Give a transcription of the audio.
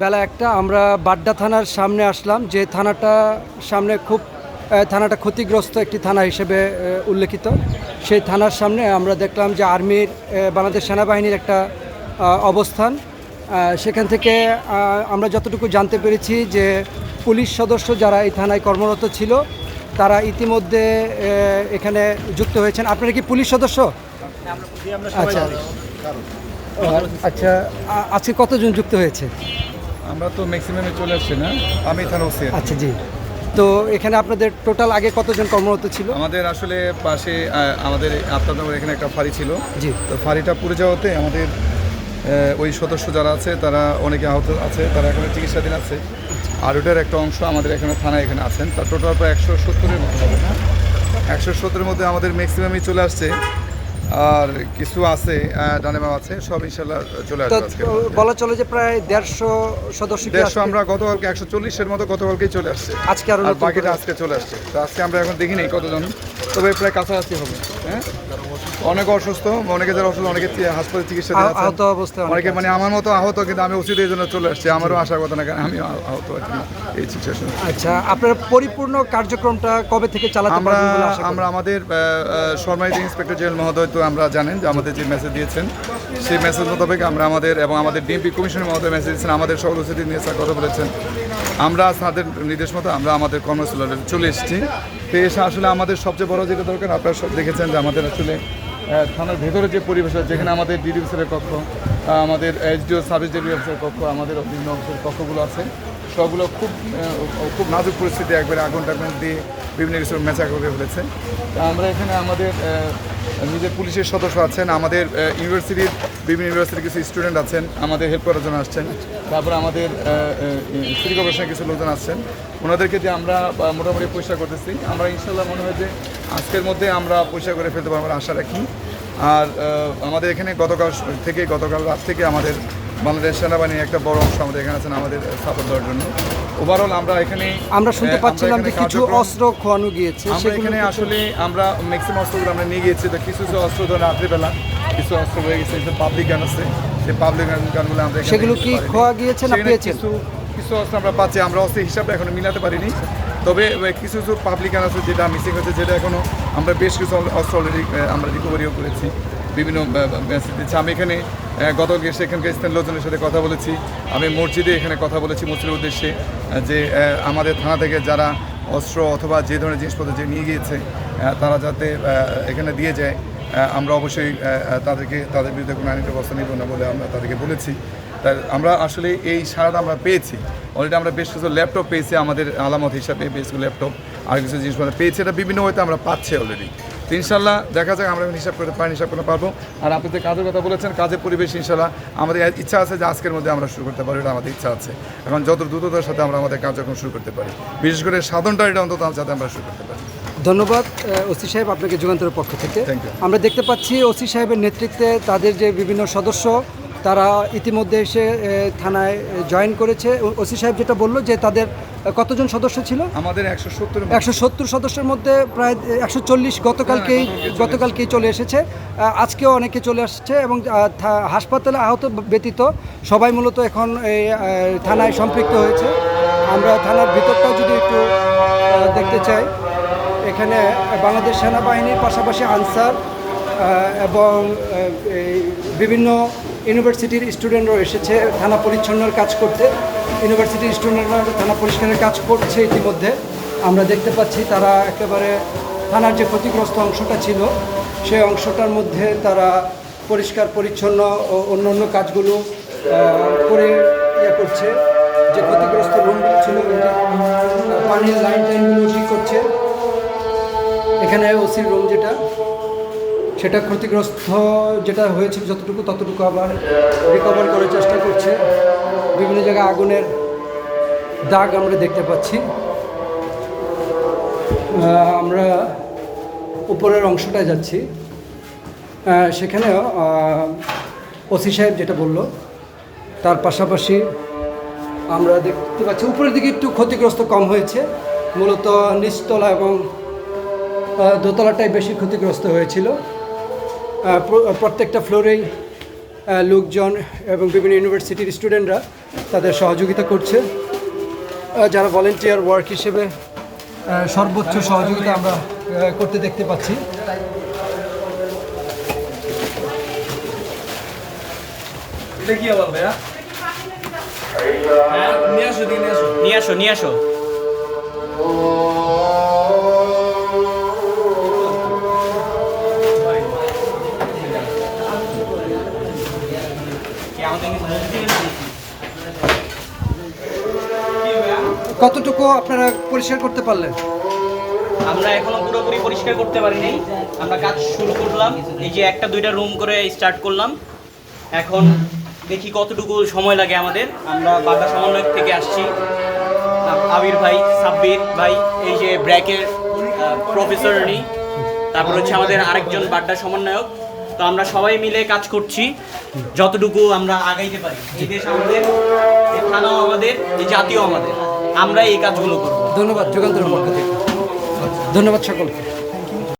বেলা একটা আমরা বাড্ডা থানার সামনে আসলাম যে থানাটা সামনে খুব থানাটা ক্ষতিগ্রস্ত একটি থানা হিসেবে উল্লেখিত। সেই থানার সামনে আমরা দেখলাম যে আর্মির বাংলাদেশ সেনাবাহিনীর একটা অবস্থান। সেখান থেকে আমরা যতটুকু জানতে পেরেছি যে পুলিশ সদস্য যারা এই থানায় কর্মরত ছিল তারা ইতিমধ্যে এখানে যুক্ত হয়েছেন। আপনারা কি পুলিশ সদস্য? আচ্ছা। আচ্ছা আজকে কতজন যুক্ত হয়েছে? আমরা তো ম্যাক্সিমামে চলে আসছি না আমি থানা ওসি আচ্ছা জি। তো এখানে আপনাদের টোটাল আগে কতজন কর্মরত ছিল? আমাদের আসলে পাশে আহ, আমাদের আপনাদের এখানে একটা ফাঁড়ি ছিল। জি। তো ফাঁড়িটা পুড়ে যাওয়াতে আমাদের আহ, ওই সদস্য যারা আছে তারা অনেকে আহত আছে তারা এখানে চিকিৎসাধীন আছে। আর ওটার একটা অংশ আমাদের এখানে থানায় এখানে আছেন। তার টোটাল প্রায় একশো সত্তরের মতো হবে না। একশো সত্তরের মধ্যে আমাদের ম্যাক্সিমামই চলে আসছে। আর কিছু আছে আহ, ডানেমাও আছে সব ইনশাল্লাহ চলে আসবে বলা চলে যে প্রায় দেড়শো সদস্য দেড়শো আমরা গতকালকে একশো চল্লিশের মতো গতকালকেই চলে আসছে। আজকে আর বাকিটা আজকে চলে আসছে। তো আজকে আমরা এখন দেখিনি কতজন তবে প্রায় কাছাকাছি হবে। হ্যাঁ? অনেক অসুস্থ অনেকে যারা অসুস্থ অনেকে হাসপাতালে চিকিৎসা আহত অবস্থায় অনেকে মানে আমার মতো আহত কিন্তু আমি ওষুধ এই জন্য চলে আসছি। আমারও আসার কথা না কারণ আমি আহত কি এই সিচুয়েশন আচ্ছা আপনার পরিপূর্ণ কার্যক্রমটা কবে থেকে চালাতে আমরা? আমরা আমাদের সম্মানিত ইন্সপেক্টর জেনারেল মহোদয় তো আমরা জানেন যে আমাদের যে মেসেজ দিয়েছেন সেই মেসেজ মোতাবেক আমরা আমাদের এবং আমাদের ডিএমপি কমিশনের মহোদয় মেসেজ দিয়েছেন আমাদের সকল উপস্থিতি নিয়ে স্যার কথা বলেছেন। আমরা তাদের নির্দেশ মতো আমরা আমাদের কর্মস্থলে চলে এসেছি। তো এসে আসলে আমাদের সবচেয়ে বড় যেটা দরকার আপনারা সব দেখেছেন যে আমাদের আসলে থানার ভেতরে যে পরিবেশ আছে, যেখানে আমাদের ডিডি অফিসারের কক্ষ আমাদের এসডিও সার্ভিস ডেলিভারি অফিসারের কক্ষ আমাদের বিভিন্ন অফিসের কক্ষগুলো আছে। সবগুলো খুব খুব নাজুক পরিস্থিতি একবারে আগুন টাগুন দিয়ে বিভিন্ন কিছু মেচা করে ফেলেছে। তা আমরা এখানে আমাদের নিজের পুলিশের সদস্য আছেন, আমাদের ইউনিভার্সিটির বিভিন্ন ইউনিভার্সিটির কিছু স্টুডেন্ট আছেন, আমাদের হেল্প করার জন্য আসছেন। তারপরে আমাদের সিটি কর্পোরেশনের কিছু লোকজন আসছেন। ওনাদেরকে দিয়ে আমরা মোটামুটি পরিষ্কার করতেছি। আমরা ইনশাল্লাহ মনে হয় যে আজকের মধ্যে আমরা পরিষ্কার করে ফেলতে পারব আশা রাখি। আর আমাদের এখানে গতকাল থেকে, গতকাল রাত থেকে আমাদের বাংলাদেশ সেনাবাহিনীর একটা বড় অংশ আমাদের এখানে আছেন আমাদের সাপোর্ট দেওয়ার জন্য। ওভারঅল আমরা এখানে আমরা শুনতে পাচ্ছিলাম যে কিছু অস্ত্র খোয়ানো গিয়েছে আমরা এখানে আসলে আমরা ম্যাক্সিমাম অস্ত্রগুলো আমরা নিয়ে গিয়েছি। তো কিছু কিছু অস্ত্র ধরে রাত্রিবেলা কিছু অস্ত্র রয়ে গেছে যে পাবলিক গান আছে সেই পাবলিক গানগুলো আমরা সেগুলো কি খোয়া গিয়েছে না পেয়েছেন? কিছু কিছু অস্ত্র আমরা পাচ্ছি আমরা অস্ত্রের হিসাবে এখনও মিলাতে পারিনি। তবে কিছু কিছু পাবলিক গান আছে যেটা মিসিং হচ্ছে যেটা এখনও আমরা বেশ কিছু অস্ত্র অলরেডি আমরা রিকভারিও করেছি। বিভিন্ন দিচ্ছি। আমি এখানে গতকালকে সেখানকার স্থানীয় লোকজনের সাথে কথা বলেছি। আমি মসজিদে এখানে কথা বলেছি মসজিদের উদ্দেশ্যে যে আমাদের থানা থেকে যারা অস্ত্র অথবা যে ধরনের জিনিসপত্র যে নিয়ে গিয়েছে তারা যাতে এখানে দিয়ে যায় আমরা অবশ্যই তাদেরকে, তাদের বিরুদ্ধে কোনো আইনি ব্যবস্থা নিব না বলে আমরা তাদেরকে বলেছি। তাই আমরা আসলে এই সারাটা আমরা পেয়েছি। অলরেডি আমরা বেশ কিছু ল্যাপটপ পেয়েছি আমাদের আলামত হিসাবে, বেশ কিছু ল্যাপটপ আর কিছু জিনিসপত্র পেয়েছি। এটা বিভিন্ন হয়তো আমরা পাচ্ছি অলরেডি তো ইনশাল্লাহ দেখা যাক আমরা হিসাব করতে পারি হিসাব করতে পারব। আর আপনি যে কাজের কথা বলেছেন কাজের পরিবেশ ইনশাল্লাহ আমাদের ইচ্ছা আছে যে আজকের মধ্যে আমরা শুরু করতে পারি এটা আমাদের ইচ্ছা আছে। এখন যত দ্রুততার সাথে আমরা আমাদের কার্যক্রম শুরু করতে পারি। বিশেষ করে সাধনটা এটা অন্তত যাতে আমরা শুরু করতে পারি। ধন্যবাদ ওসি সাহেব আপনাকে যুগান্তরের পক্ষ থেকে। আমরা দেখতে পাচ্ছি ওসি সাহেবের নেতৃত্বে তাদের যে বিভিন্ন সদস্য তারা ইতিমধ্যে এসে থানায় জয়েন করেছে। ওসি সাহেব যেটা বলল যে তাদের কতজন সদস্য ছিল? আমাদের একশো সত্তর একশো সত্তর সদস্যের মধ্যে প্রায় একশো চল্লিশ গতকালকেই হ্যাঁ, গতকালকেই চলে এসেছে। আজকেও অনেকে চলে আসছে এবং হাসপাতালে আহত ব্যতীত সবাই মূলত এখন এই থানায় সম্পৃক্ত হয়েছে। আমরা থানার ভিতরটাও যদি একটু দেখতে চাই এখানে বাংলাদেশ সেনাবাহিনীর পাশাপাশি আনসার এবং এই বিভিন্ন ইউনিভার্সিটির স্টুডেন্টরাও এসেছে। থানা পরিচ্ছন্নর কাজ করতে। ইউনিভার্সিটির স্টুডেন্টরা থানা পরিষ্কারের কাজ করছে ইতিমধ্যে। আমরা দেখতে পাচ্ছি তারা একেবারে থানার যে ক্ষতিগ্রস্ত অংশটা ছিল, সেই অংশটার মধ্যে তারা পরিষ্কার, পরিচ্ছন্ন ও অন্য অন্য কাজগুলো করে ইয়ে করছে। যে ক্ষতিগ্রস্ত রুমগুলো ছিল পানির লাইন টাইনগুলো ঠিক করছে। এখানে ওসির রুম যেটা সেটা ক্ষতিগ্রস্ত যেটা হয়েছিল যতটুকু ততটুকু আবার রিকভার করার চেষ্টা করছে। বিভিন্ন জায়গায় আগুনের দাগ আমরা দেখতে পাচ্ছি। আমরা উপরের অংশটায় যাচ্ছি। আহ, সেখানেও ওসি সাহেব যেটা বলল তার পাশাপাশি আমরা দেখতে পাচ্ছি উপরের দিকে একটু ক্ষতিগ্রস্ত কম হয়েছে। মূলত নিচতলা এবং দোতলাটাই বেশি ক্ষতিগ্রস্ত হয়েছিল। প্রত্যেকটা ফ্লোরেই লোকজন এবং বিভিন্ন ইউনিভার্সিটির স্টুডেন্টরা তাদের সহযোগিতা করছে। যারা ভলেন্টিয়ার ওয়ার্ক হিসেবে সর্বোচ্চ সহযোগিতা আমরা করতে দেখতে পাচ্ছি। নিয়ে আসো নিয়ে আসো নিয়ে আসো নিয়ে আসো। কতটুকু আপনারা পরিষ্কার করতে পারলেন? আমরা এখনও পুরোপুরি পরিষ্কার করতে পারিনি। আমরা কাজ শুরু করলাম। এই যে একটা দুইটা রুম করে স্টার্ট করলাম। এখন দেখি কতটুকু সময় লাগে আমাদের। আমরা বাটা সমন্বয়ক থেকে আসছি। আবির ভাই, সাব্বির ভাই, এই যে ব্র্যাকের প্রফেসর উনি তারপর হচ্ছে আমাদের আরেকজন বাড্ডা সমন্বয়ক। তো আমরা সবাই মিলে কাজ করছি। যতটুকু আমরা আগাইতে পারি। এই দেশ আমাদের থানাও আমাদের, এই জাতীয় আমাদের। আমরা এই কাজগুলো করব। ধন্যবাদ যুগান্তরের পক্ষ থেকে। ধন্যবাদ সকলকে।